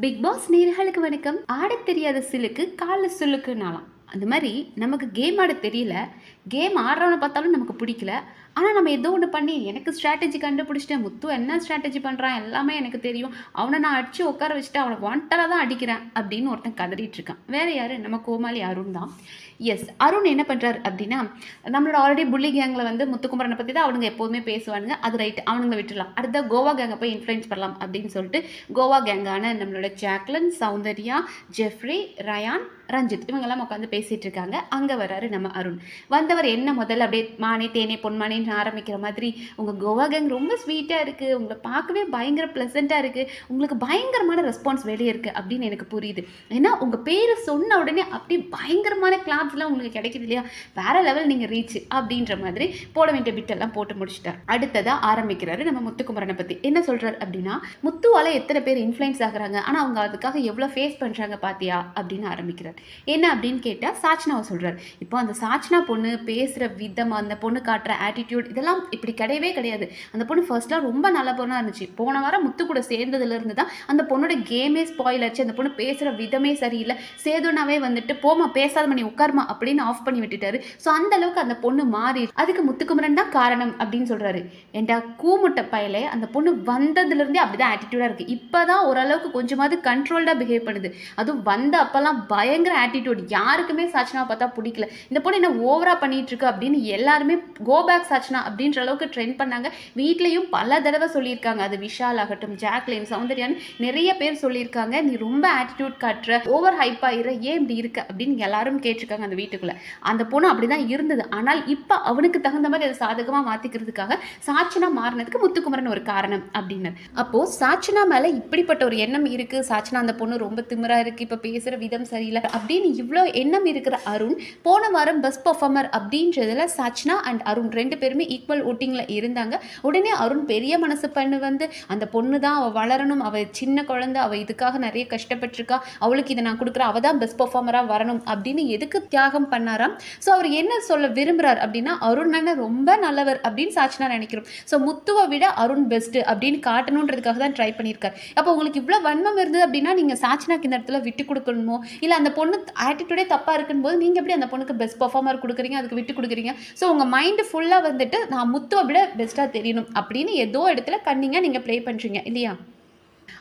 Big pass நேர்களுக்கு வணக்கம். ஆடத் தெரியாத சிலுக்கு கால சிலுக்குனாலாம். அந்த மாதிரி நமக்கு கேம் ஆட தெரியல. கேம் ஆடுறவனை பார்த்தாலும் நமக்கு பிடிக்கல. ஆனால் நம்ம ஏதோ ஒன்று பண்ணி எனக்கு ஸ்ட்ராட்டஜி கண்டுபிடிச்சிட்டேன். முத்து என்ன ஸ்ட்ராட்டஜி பண்ணுறான் எல்லாமே எனக்கு தெரியும். அவனை நான் அடித்து உட்கார வச்சுட்டு அவனை வாண்டலாக தான் அடிக்கிறேன் அப்படின்னு ஒருத்தன் கதறிட்டு இருக்கான். வேற யாரு? நம்ம கோமாளி அருண் தான். எஸ் அருண் என்ன பண்ணுறாரு அப்படின்னா நம்மளோட ஆல்ரெடி புள்ளி கேங்கில் வந்து முத்துக்குமரனை பற்றி தான் அவனுங்க எப்போதுமே பேசுவானுங்க. அது ரைட் அவனுங்களை விட்டுலாம் அடுத்த கோவா கேங்கை போய் இன்ஃப்ளூயன்ஸ் பண்ணலாம் அப்படின்னு சொல்லிட்டு கோவா கேங்கான நம்மளோட ஜாக்லன் சௌந்தர்யா ஜெஃப்ரி ரயான் ரஞ்சித் இவங்கெல்லாம் உட்காந்து பேசிகிட்டு இருக்காங்க அங்கே வராரு நம்ம அருண். வந்தவர் என்ன முதல்ல அப்படியே மானே தேனே பொன்மானேன்னு ஆரம்பிக்கிற மாதிரி உங்கள் கோவா கேங் ரொம்ப ஸ்வீட்டாக இருக்குது உங்களை பார்க்கவே பயங்கர ப்ளசண்ட்டாக இருக்குது உங்களுக்கு பயங்கரமான ரெஸ்பான்ஸ் வெளியே இருக்குது அப்படின்னு எனக்கு புரியுது. ஏன்னா உங்கள் பேரை சொன்ன உடனே அப்படியே பயங்கரமான கிளாப்ஸ்லாம் உங்களுக்கு கிடைக்குது இல்லையா? வேற லெவல் நீங்கள் ரீச் அப்படின்ற மாதிரி போட வேண்டிய பிட்டெல்லாம் போட்டு முடிச்சிட்டார். அடுத்ததாக ஆரம்பிக்கிறாரு நம்ம முத்துக்குமரனை பற்றி என்ன சொல்கிறார் அப்படின்னா முத்துவால் எத்தனை பேர் இன்ஃப்ளூயன்ஸ் ஆகுறாங்க? ஆனால் அவங்க அதுக்காக எவ்வளோ ஃபேஸ் பண்ணுறாங்க பார்த்தியா அப்படின்னு ஆரம்பிக்கிறார். என்ன அப்படின்னு கேட்டால் சாச்சனாவை சொல்கிறார் இப்போ அந்த சாச்சனா பொண்ணு பேசுகிற விதம் அந்த பொண்ணு காட்டுற ஆட்டிடியூட் இதெல்லாம் இப்படி கிடையவே கிடையாது. அந்த பொண்ணு ஃபர்ஸ்ட்லாம் ரொம்ப நல்ல பொண்ணாக இருந்துச்சு. போன வாரம் முத்து கூட சேர்ந்ததுலேருந்து தான் அந்த பொண்ணோட கேமே ஸ்பாயில் ஆச்சு. அந்த பொண்ணு பேசுகிற விதமே சரியில்லை. சேதுனாவே வந்துட்டு போமா பேசாத மணி உட்காருமா அப்படின்னு ஆஃப் பண்ணி விட்டுட்டாரு. ஸோ அந்த அளவுக்கு அந்த பொண்ணு மாறி அதுக்கு முத்துக்குமரன் தான் காரணம் அப்படின்னு சொல்கிறாரு ஏண்டா கூமுட்டை பயலே அந்த பொண்ணு வந்ததுலேருந்தே அப்படி தான் ஆட்டிடியூடாக இருக்குது இப்போ தான் ஓரளவுக்கு கொஞ்சமாவது கண்ட்ரோல்டாக பிஹேவ் பண்ணுது. அதுவும் வந்த அப்போல்லாம் பயங்கர ஆட்டிடியூட் யாருக்குமே சாச்சனாவை பார்த்தா பிடிக்கல. இந்த பொண்ணு என்ன ஓவராக பண்ணிட்டு இருக்கு அப்படின்னு எல்லாருமே கோ பேக் சாச்சனா அப்படின்ற அளவுக்கு ட்ரெண்ட் பண்ணாங்க. வீட்லேயும் பல தடவை சொல்லியிருக்காங்க. அது விஷால் ஆகட்டும் ஜாக்லின் சௌந்தர்யான்னு நிறைய பேர் சொல்லியிருக்காங்க. நீ ரொம்ப ஆட்டிடியூட் காட்டுற ஓவர் ஹைப் ஆகிற ஏன் இப்படி இருக்க அப்படின்னு எல்லாரும் கேட்டிருக்காங்க அந்த வீட்டுக்குள்ளே. அந்த பொண்ணு அப்படி தான் இருந்தது. ஆனால் இப்போ அவனுக்கு தகுந்த மாதிரி அதை சாதகமாக மாற்றிக்கிறதுக்காக சாச்சனா மாறினதுக்கு முத்துக்குமரன் ஒரு காரணம் அப்படின்னார் அப்போது சாச்சனா மேலே இப்படிப்பட்ட ஒரு எண்ணம் இருக்குது சாச்சனா அந்த பொண்ணு ரொம்ப திமிரா இருக்குது இப்போ பேசுகிற விதம் சரியில்லை. அப்படின்னு இவ்வளோ எண்ணம் இருக்கிற அருண் போன வாரம் பெஸ்ட் பர்ஃபார்மர் அப்படின்றதுல சாச்சனா அண்ட் அருண் ரெண்டு பேருமே ஈக்குவல் ஓட்டிங்கில் இருந்தாங்க. உடனே அருண் பெரிய மனசு பண்ணு வந்து அந்த பொண்ணு தான் அவள் வளரணும் அவள் சின்ன குழந்தை அவள் இதுக்காக நிறைய கஷ்டப்பட்டிருக்கா அவளுக்கு இதை நான் கொடுக்குறேன் அவள் தான் பெஸ்ட் பர்ஃபார்மராக வரணும் அப்படின்னு எதுக்கு தியாகம் பண்ணாராம்? ஸோ அவர் என்ன சொல்ல விரும்புகிறார் அப்படின்னா அருண் அண்ணன் ரொம்ப நல்லவர் அப்படின்னு சாட்சினா நினைக்கிறோம். ஸோ முத்துவை விட அருண் பெஸ்ட்டு அப்படின்னு காட்டணுன்றதுக்காக தான் ட்ரை பண்ணியிருக்கார். அப்போ உங்களுக்கு இவ்வளோ வன்மம் இருந்தது அப்படின்னா நீங்கள் சாட்சினாக்கு இந்த இடத்துல விட்டு கொடுக்கணுமோ? இல்லை அந்த பொண்ணு ஆட்டிடியூடே தப்பாக இருக்கும்போது நீங்கள் எப்படி அந்த பொண்ணுக்கு பெஸ்ட் பர்ஃபார்மர் கொடுக்குறீங்க? அதுக்கு விட்டு கொடுக்குறீங்க? ஸோ உங்கள் மைண்டு ஃபுல்லாக வந்துட்டு நான் முத்துவை விட பெஸ்ட்டாக தெரியணும். அப்படின்னு ஏதோ இடத்துல கண்ணிங்காக நீங்கள் ப்ளே பண்ணுறீங்க இல்லையா?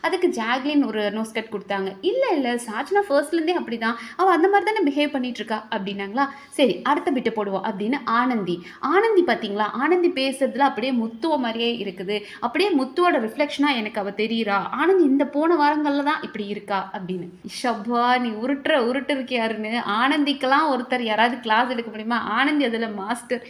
அதுக்கு ஜாக்லின் ஒரு நோஸ் கட் கொடுத்தாங்க. இல்லை இல்லை சாச்சனா ஃபர்ஸ்ட்லேருந்தே அப்படி தான் அவள் அந்த மாதிரி தானே பிஹேவ் பண்ணிட்டு இருக்கா? அப்படின்னாங்களா? சரி அடுத்த பிட்டு போடுவோம் அப்படின்னு ஆனந்தி. ஆனந்தி பார்த்தீங்களா? ஆனந்தி பேசுறதுல அப்படியே முத்துவ மாதிரியே இருக்குது. அப்படியே முத்துவோட ரிஃப்ளெக்ஷனாக எனக்கு அவள் தெரியுறா. ஆனந்தி இந்த போன வாரங்களில் தான் இப்படி இருக்கா? அப்படின்னு. ஷப்பா நீ உருட்டுற உருட்டு இருக்கியாருன்னு ஆனந்திக்கெல்லாம் ஒருத்தர் யாராவது கிளாஸ் எடுக்க முடியுமா? ஆனந்தி அதில் மாஸ்டர்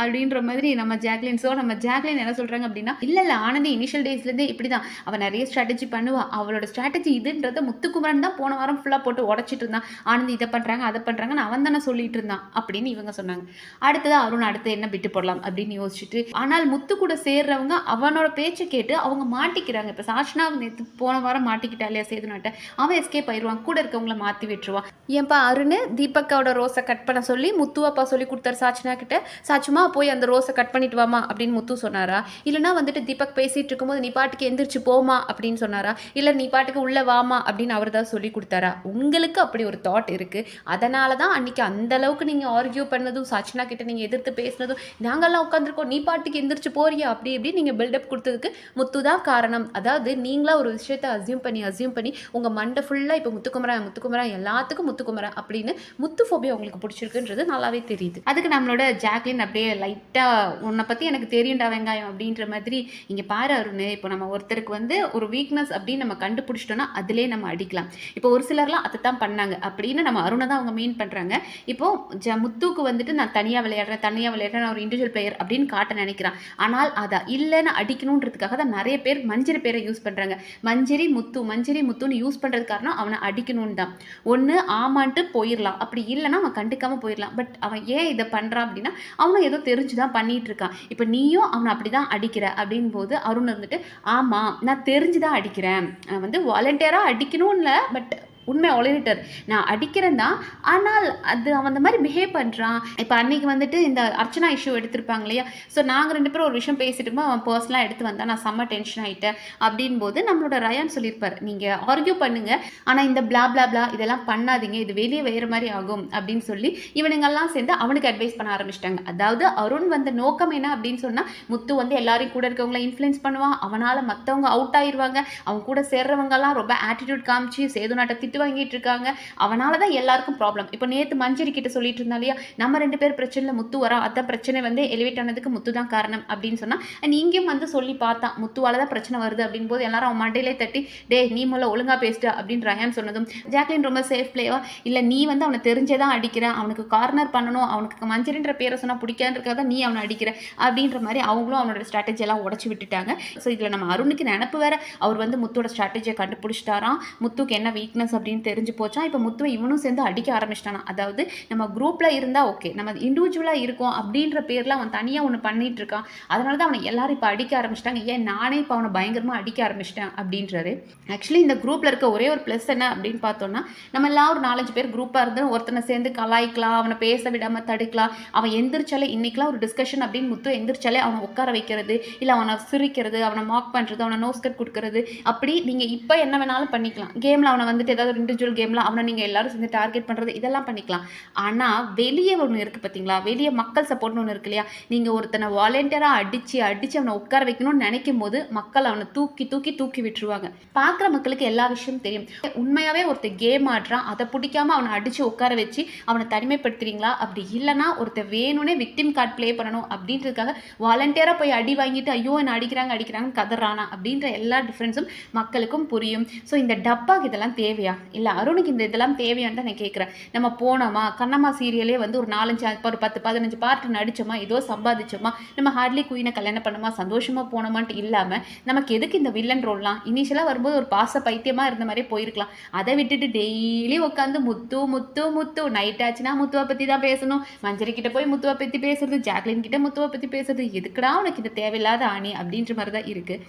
அப்படின்ற மாதிரி நம்ம ஜாக்லின். ஸோ நம்ம ஜாக்லின் என்ன சொல்கிறாங்க அப்படின்னா இல்லை இல்லை ஆனந்தி இனிஷியல் டேஸ்லேருந்தே இப்படி தான் அவள் நிறைய ஸ்ட்ராட்டஜி பண்ணுவா. அவளோட ஸ்ட்ராட்டஜி இதுன்றத முத்துக்குமரன் தான் போன வாரம் ஃபுல்லாக போட்டு உடச்சிட்டு இருந்தான். ஆனந்த் இதை பண்ணுறாங்க அதை பண்ணுறாங்கன்னு அவன் தானே சொல்லிட்டு இருந்தான் அப்படின்னு இவங்க சொன்னாங்க. அடுத்தது அருண் அடுத்து என்ன விட்டு போடலாம் அப்படின்னு யோசிச்சுட்டு ஆனால் முத்து கூட சேர்றவங்க அவனோட பேச்சை கேட்டு அவங்க மாட்டிக்கிறாங்க. இப்போ சாஷ்னா நேற்று போன வாரம் மாட்டிக்கிட்டா இல்லையா சேதுனாட்ட அவன் எஸ்கேப் ஆயிடுவான். கூட இருக்கவங்கள மாற்றி விட்டுருவான் ஏன்பா அருண் தீபக்காவோட ரோஸை கட் பண்ண சொல்லி முத்துவாப்பா சொல்லி கொடுத்தாரு சாச்சனா கிட்ட. சாச்சுமா போய் அந்த ரோஸை கட் பண்ணிட்டு வாமா அப்படின்னு முத்து சொன்னாரா? இல்லைனா வந்துட்டு தீபக் பேசிட்டு இருக்கும்போது நீ பாட்டுக்கு எந்திரிச்சு போமா அப்படின்னு சொன்னாரா? இல்லை நீ பாட்டுக்கு உள்ளே வாமா அப்படின்னு அவர் தான் சொல்லி கொடுத்தாரா? உங்களுக்கு அப்படி ஒரு தாட் இருக்குது அதனால தான் அன்றைக்கி அந்த அளவுக்கு நீங்கள் ஆர்கியூ பண்ணதும் சச்சினா கிட்ட நீங்கள் எதிர்த்து பேசினதும் நாங்கெல்லாம் உட்காந்துருக்கோம் நீ பாட்டுக்கு எந்திரிச்சு போறியா? அப்படி இப்படி நீங்கள் பில்டப் கொடுத்ததுக்கு முத்து தான் காரணம். அதாவது நீங்களாக ஒரு விஷயத்தை அசியூம் பண்ணி அசியூம் பண்ணி உங்கள் மண்டை ஃபுல்லாக இப்போ முத்துக்குமரன் முத்துக்குமரன் எல்லாத்துக்கும் முத்துக்குமரா அப்படின்னு முத்து ஃபோபியா உங்களுக்கு பிடிச்சிருக்குன்றது நல்லாவே தெரியுது. அதுக்கு நம்மளோட ஜாக்லின் அப்படியே லைட்டாக உன்னை பற்றி எனக்கு தெரியும்டா வெங்காயம் அப்படின்ற மாதிரி இங்கே பாரு அருண் இப்போ நம்ம ஒருத்தருக்கு வந்து ஒரு வீக் வீக்னஸ் அப்படின்னு நம்ம கண்டுபிடிச்சிட்டோம்னா அதிலே நம்ம அடிக்கலாம். இப்போ ஒரு சிலர்லாம் அதை தான் பண்ணாங்க. அப்படின்னு நம்ம அருணை தான் அவங்க மீன் பண்ணுறாங்க இப்போ ஜ முத்துக்கு வந்துட்டு நான் தனியாக விளையாடுறேன் தனியாக விளையாடுறேன் நான் ஒரு இண்டிவிஜுவல் பிளேயர் அப்படின்னு காட்ட நினைக்கிறான். ஆனால் அதை இல்லைன்னு அடிக்கணுன்றதுக்காக தான் நிறைய பேர் மஞ்சரி பேரை யூஸ் பண்ணுறாங்க மஞ்சரி முத்து மஞ்சரி முத்துன்னு யூஸ் பண்ணுறது காரணம் அவனை அடிக்கணும்னு தான். ஒன்று ஆமான்ட்டு போயிடலாம் அப்படி இல்லைன்னா அவன் கண்டுக்காமல் போயிடலாம் பட் அவன் ஏன் இதை பண்ணுறான் அப்படின்னா அவனும் ஏதோ தெரிஞ்சு தான் பண்ணிட்டு இருக்கான். இப்போ நீயும் அவனை அப்படி தான் அடிக்கிற அப்படின் போது அருண் வந்துட்டு ஆமாம் நான் தெரிஞ்சு தான் அடிக்கிறேன். நான் வந்து வாலண்டியராக அடிக்கணும் இல்லை பட் உண்மை ஒளிரிட்டர் நான் அடிக்கிறேன் தான். ஆனால் அது அவன் அந்த மாதிரி பிஹேவ் பண்ணுறான் இப்போ அன்னைக்கு வந்துட்டு இந்த அர்ச்சனா இஷ்யூ எடுத்திருப்பாங்க இல்லையா? ஸோ நாங்கள் ரெண்டு பேரும் ஒரு விஷயம் பேசிட்டு அவன் பர்சனலாக எடுத்து வந்தால் நான் செம்ம டென்ஷன் ஆகிட்டேன் அப்படின் போது நம்மளோட ரயான் சொல்லியிருப்பார். நீங்கள் ஆர்கியூ பண்ணுங்க. ஆனால் இந்த பிளா பிளா பிளா இதெல்லாம் பண்ணாதீங்க. இது வெளியே வேறு மாதிரி ஆகும். அப்படின்னு சொல்லி இவனுங்கெல்லாம் சேர்ந்து அவனுக்கு அட்வைஸ் பண்ண ஆரம்பிச்சிட்டாங்க. அதாவது அருண் வந்த நோக்கம் என்ன அப்படின்னு சொன்னால் முத்து வந்து எல்லாரையும் கூட இருக்கவங்கள இன்ஃப்ளூயன்ஸ் பண்ணுவான். அவனால் மற்றவங்க அவுட் ஆயிடுவாங்க அவன் கூட சேர்றவங்கெல்லாம் ரொம்ப ஆட்டிடியூட் காமிச்சு சேது நாட்டை திட்டு வாங்கிட்டு இருக்காங்க. அவனால தான் எல்லாருக்கும் ப்ராப்ளம் இப்போ நேற்று மஞ்சரி கிட்ட சொல்லிட்டு இருந்தா இல்லையா? நம்ம ரெண்டு பேர் பிரச்சனையில் முத்து வரோம் அதான் பிரச்சனை வந்து எலிவேட் ஆனதுக்கு முத்து தான் காரணம் அப்படின்னு சொன்னால் அண்ட் இங்கேயும் வந்து சொல்லி பார்த்தான் முத்துவால தான் பிரச்சனை வருது அப்படின் போது எல்லாரும் அவன் மண்டையிலே தட்டி டே நீ முதல்ல ஒழுங்கா பேசிட்டு அப்படின்னு ரயான் சொன்னதும் ஜாக்லின் ரொம்ப சேஃப் பிளேவா இல்லை நீ வந்து அவனை தெரிஞ்சே தான் அடிக்கிற. அவனுக்கு கார்னர் பண்ணணும். அவனுக்கு மஞ்சரின்ற பேரை சொன்னால் பிடிக்காதுன்றக்காக தான் நீ அவனை அடிக்கிற. அப்படின்ற மாதிரி அவங்களும் அவனோட ஸ்ட்ராட்டஜி எல்லாம் உடச்சி விட்டுட்டாங்க. ஸோ இதில் நம்ம அருணுக்கு நினப்பு வேற. அவர் வந்து முத்தோட ஸ்ட்ராட்டஜியை கண்டுபிடிச்சிட்டாராம். முத்துக்கு என்ன வீக்னஸ் அப்படின்னு அப்படின்னு தெரிஞ்சு போச்சா? இப்போ முத்துவை இவனும் சேர்ந்து அடிக்க ஆரம்பிச்சிட்டானா? அதாவது நம்ம குரூப்பில் இருந்தால் ஓகே நம்ம இண்டிவிஜுவலாக இருக்கோம் அப்படின்ற பேரில் அவன் தனியாக ஒன்று பண்ணிட்டு இருக்கான். அதனால தான் அவனை எல்லாரும் இப்போ அடிக்க ஆரம்பிச்சிட்டாங்க. ஏன் நானே இப்போ அவனை பயங்கரமாக அடிக்க ஆரம்பிச்சிட்டேன் அப்படின்றாரு. ஆக்சுவலி இந்த குரூப்பில் இருக்க ஒரே ஒரு ப்ளஸ் என்ன அப்படின்னு பார்த்தோன்னா நம்ம எல்லாம் ஒரு நாலஞ்சு பேர் குரூப்பாக இருந்து ஒருத்தனை சேர்ந்து கலாய்க்கலாம் அவனை பேச விடாமல் தடுக்கலாம். அவன் எந்திரிச்சாலே இன்றைக்கெலாம் ஒரு டிஸ்கஷன் அப்படின்னு முத்து எந்திரிச்சாலே அவனை உட்கார வைக்கிறது இல்லை அவனை சிரிக்கிறது அவனை மாக் பண்ணுறது அவனை நோஸ்கட் கொடுக்கறது. அப்படி நீங்கள் இப்போ என்ன வேணாலும் பண்ணிக்கலாம். கேமில் அவனை வந்துட்டு ஏதாவது ஒரு இண்டிவிஜுவல் கேம்லாம் அவனை நீங்கள் எல்லாரும் சேர்ந்து டார்கெட் பண்ணுறது இதெல்லாம் பண்ணிக்கலாம். ஆனால் வெளியே ஒன்று இருக்குது பார்த்தீங்களா வெளியே மக்கள் சப்போர்ட்னு ஒன்று இருக்கு இல்லையா? நீங்கள் ஒருத்தனை வாலண்டியராக அடித்து அடித்து அவனை உட்கார வைக்கணும்னு நினைக்கும் போது மக்கள் அவனை தூக்கி தூக்கி தூக்கி விட்டுருவாங்க. பார்க்குற மக்களுக்கு எல்லா விஷயமும் தெரியும். உண்மையாகவே ஒருத்தர் கேம் ஆடுறான் அதை பிடிக்காம அவனை அடித்து உட்கார வச்சு அவனை தனிமைப்படுத்துறீங்களா? அப்படி இல்லைன்னா ஒருத்தர் வேணும்னே விக்டிம் கார்டு ப்ளே பண்ணணும் அப்படின்றதுக்காக வாலண்டியராக போய் அடி வாங்கிட்டு ஐயோ என்ன அடிக்கிறாங்க அடிக்கிறாங்கன்னு கதறானா? அப்படின்ற எல்லா டிஃப்ரென்ஸும் மக்களுக்கும் புரியும். ஸோ இந்த டப்பாக்கு இதெல்லாம் தேவையா? இல்லை அருணுக்கு இந்த இதெல்லாம் தேவையான்னு தான் நான் கேட்குறேன் நம்ம போனோமா? கண்ணம்மா சீரியலே வந்து ஒரு நாலஞ்சு ஒரு பத்து பதினஞ்சு பார்ட் நடிச்சோமா? ஏதோ சம்பாதிச்சோமா? நம்ம ஹார்ட்லி குயினை கல்யாணம் பண்ணோமா? சந்தோஷமாக போனோமான்ட்டு இல்லாமல் நமக்கு எதுக்கு இந்த வில்லன் ரோல்லாம் இனிஷியலாக வரும்போது ஒரு பாச பைத்தியமாக இருந்த மாதிரியே போயிருக்கலாம். அதை விட்டுட்டு டெய்லி உட்காந்து முத்து முத்து முத்து நைட் ஆச்சுன்னா முத்துவை பற்றி தான் பேசணும். மஞ்சரி கிட்ட போய் முத்துவை பற்றி பேசுறது ஜாக்லின் கிட்ட முத்துவை பற்றி பேசுறது எதுக்குடா உனக்கு இந்த தேவையில்லாத ஆணி? அப்படின்ற மாதிரி தான் இருக்குது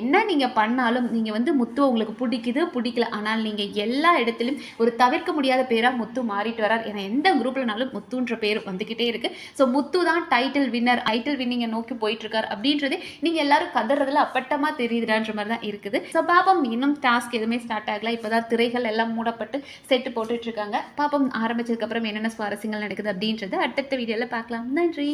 என்ன நீங்கள் பண்ணாலும் நீங்கள் வந்து முத்து உங்களுக்கு பிடிக்குது பிடிக்கல. ஆனால் நீங்கள் எல்லா இடத்துலையும் ஒரு தவிர்க்க முடியாத பேராக முத்து மாறிட்டு வரார் ஏன்னா எந்த குரூப்லனாலும் முத்துன்ற பேர் வந்துக்கிட்டே இருக்குது ஸோ முத்து தான் டைட்டில் வின்னர் டைட்டில் வின்னிங்கை நோக்கி போயிட்டுருக்கார் அப்படின்றதே நீங்கள் எல்லாரும் கதறதுல அப்பட்டமாக தெரியுதுடான்ற மாதிரி தான் இருக்குது. ஸோ பாப்பம் இன்னும் டாஸ்க் எதுவுமே ஸ்டார்ட் ஆகல. இப்போ தான் திரைகள் எல்லாம் மூடப்பட்டு செட்டு போட்டுட்ருக்காங்க பாப்பம் ஆரம்பிச்சதுக்கப்புறம் என்னென்ன சுவாரஸ்யங்கள் நடக்குது அப்படின்றது அடுத்தடுத்த வீடியோவில் பார்க்கலாம். நன்றி.